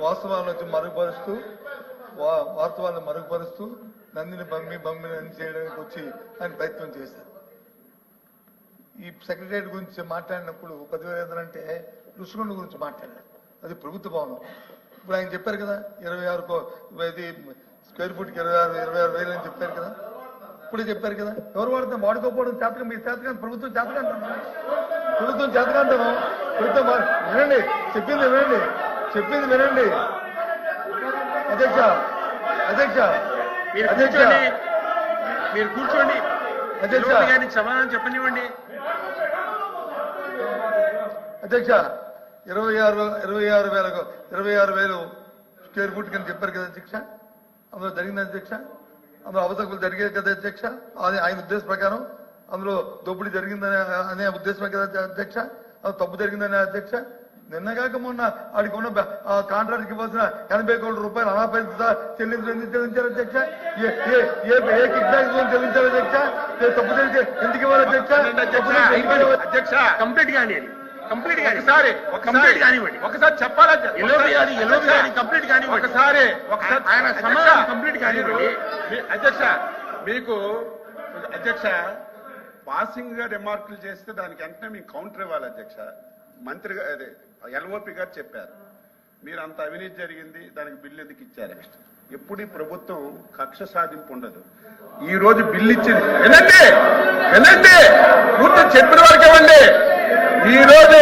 వాస్తవాలను వచ్చి మరుగుపరుస్తూ వా- వాస్తవాలను మరుగుపరుస్తూ నందిని బమ్మి బమ్మిని అని చేయడానికి వచ్చి ఆయన ప్రయత్నం చేశారు. ఈ సెక్రటరియట్ గురించి మాట్లాడినప్పుడు పదివేల అంటే ఋషికొండ గురించి మాట్లాడారు. అది ప్రభుత్వ భవనం. ఇప్పుడు ఆయన చెప్పారు కదా ఇరవై ఆరు కో- ఇది స్క్వేర్ ఫీట్కి ఇరవై ఆరు ఇరవై ఆరు వేలు అని చెప్పారు కదా. ఇప్పుడే చెప్పారు కదా ఎవరు వాడుతాం వాడుకోకపోవడం చేతకం మీ చేతకాన్ని ప్రభుత్వం చేతకంటాను ప్రభుత్వం చేతకంటాను ప్రభుత్వం వినండి చెప్పింది వినండి. చెప్పింది వినండి. అధ్యక్ష అధ్యక్ష మీరు కూర్చోండి. మీరు కూర్చోండి. అధ్యక్ష. గారికి సమాధానం చెప్పనివ్వండి. అధ్యక్ష ఇరవై ఆరు ఇరవై ఆరు వేలకు ఇరవై ఆరు వేలు స్క్వేర్ ఫుట్ కింద చెప్పారు కదా అధ్యక్ష? అందులో జరిగింది అధ్యక్ష? అందులో అవసరాలు జరిగేది కదా అధ్యక్ష? అది ఆయన ఉద్దేశ ప్రకారం అందులో దోపిడీ జరిగిందనే అనే ఉద్దేశమే కదా అధ్యక్ష? అది తప్పు జరిగిందనే అధ్యక్ష? నిన్న కాక మొన్న ఆడికి ఉన్న కాంట్రాక్ట్కి ఇవ్వాల్సిన ఎనభై కోట్ల రూపాయలు అనాపరిత చెల్లించడం చెల్లించారు అధ్యక్ష ఏ ఏ ఏ కిక్ బ్యాక్ చెల్లించారు అధ్యక్ష తప్పు జరిగితే ఎందుకు ఇవ్వాలి అధ్యక్ష? అధ్యక్ష. కంప్లీట్ కానివ్వండి. కంప్లీట్ ఒకసారి కంప్లీట్ ఒకసారి కానివ్వండి ఒకసారి చెప్పాలా? కంప్లీట్ కానివ్వండి. ఒకసారి ఒకసారి ఆయన సమాధానం కంప్లీట్ కానివ్వండి. అధ్యక్ష మీకు అధ్యక్ష పాసింగ్గా రిమార్కులు చేస్తే దానికి వెంటనే మీకు కౌంటర్ ఇవ్వాలి అధ్యక్ష. మంత్రి అదే ఎల్ఓపి గారు చెప్పారు. మీరు అంత అవినీతి జరిగింది దానికి బిల్లు ఎందుకు ఇచ్చారు? ఎప్పుడు ఈ ప్రభుత్వం కక్ష సాధింపు ఉండదు. ఈ రోజు బిల్లు ఇచ్చింది. వినండి వినండి పూర్తి చెప్పిన వరకు ఇవ్వండి. ఈ రోజు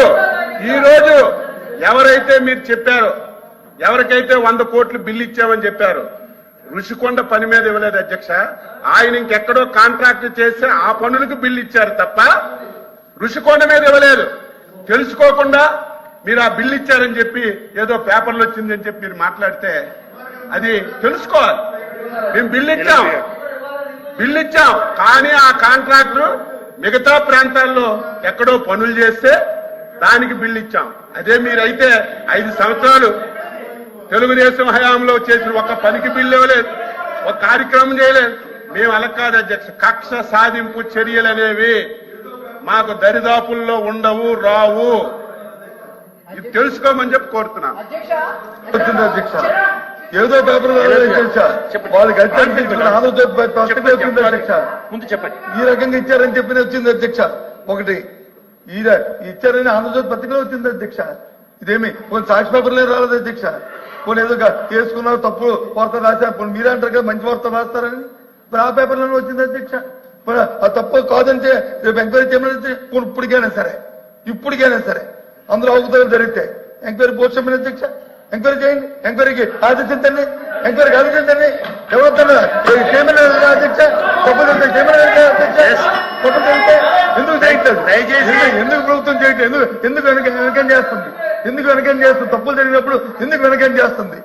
ఈ రోజు ఎవరైతే మీరు చెప్పారు ఎవరికైతే వంద కోట్లు బిల్లు ఇచ్చామని చెప్పారు ఋషికొండ పని మీద ఇవ్వలేదు అధ్యక్ష. ఆయన ఇంకెక్కడో కాంట్రాక్ట్ చేస్తే ఆ పనులకు బిల్లు ఇచ్చారు తప్ప ఋషికొండ మీద ఇవ్వలేదు. తెలుసుకోకుండా మీరు ఆ బిల్లు ఇచ్చారని చెప్పి ఏదో పేపర్లు వచ్చిందని చెప్పి మీరు మాట్లాడితే అది తెలుసుకోవాలి. మేము బిల్లు ఇచ్చాం. బిల్లు ఇచ్చాం. కానీ ఆ కాంట్రాక్టర్ మిగతా ప్రాంతాల్లో ఎక్కడో పనులు చేస్తే దానికి బిల్లు ఇచ్చాం. అదే మీరైతే ఐదు సంవత్సరాలు తెలుగుదేశం హయాంలో చేసిన ఒక పనికి బిల్లు ఇవ్వలేదు. ఒక కార్యక్రమం చేయలేదు. మేము అలా కాదు అధ్యక్ష. కక్ష సాధింపు చర్యలు అనేవి మాకు దరిదాపుల్లో ఉండవు రావు. ఇది తెలుసుకోమని చెప్పి కోరుతున్నాను వచ్చింది అధ్యక్ష. ఏదో పేపర్ అధ్యక్ష. వాళ్ళకి అధ్యక్ష ముందు చెప్పండి. ఈ రకంగా ఇచ్చారని చెప్పి వచ్చింది అధ్యక్ష. ఒకటి ఈ ఇచ్చారని ఆంధ్రప్రదేశ్ పత్రికలో వచ్చింది అధ్యక్ష. ఇదేమి కొన్ని సాక్షి పేపర్లే రాలేదు అధ్యక్ష? కొన్ని ఏదో చేసుకున్నారు తప్పు వార్త రాశారు కొన్ని మీరే అంటారు కదా మంచి వార్త రాస్తారని. మరి ఆ పేపర్లోనే వచ్చింది అధ్యక్ష. ఆ తప్పు కాదంటే రేపు ఎంక్వైరీ చేయమని ఇప్పుడు ఇప్పటికైనా సరే ఇప్పటికైనా సరే. అందులో అవకతలు జరిగితే ఎంక్వైరీ పోస్ట్ చెప్పిన అధ్యక్ష ఎంక్వైరీ చేయండి. ఎంక్వైరీకి ఆదేశించండి ఎంక్వైరీకి ఆదేశించండి ఎవరు చేయమని అధ్యక్ష? అధ్యక్ష? ఎందుకు చేయట్లేదు? దయచేసి- ఎందుకు- ప్రభుత్వం చేయట్లేదు? ఎందుకు ఎందుకు వెనకం చేస్తుంది? ఎందుకు వెనకం చేస్తుంది? తప్పులు జరిగినప్పుడు ఎందుకు వెనకం చేస్తుంది?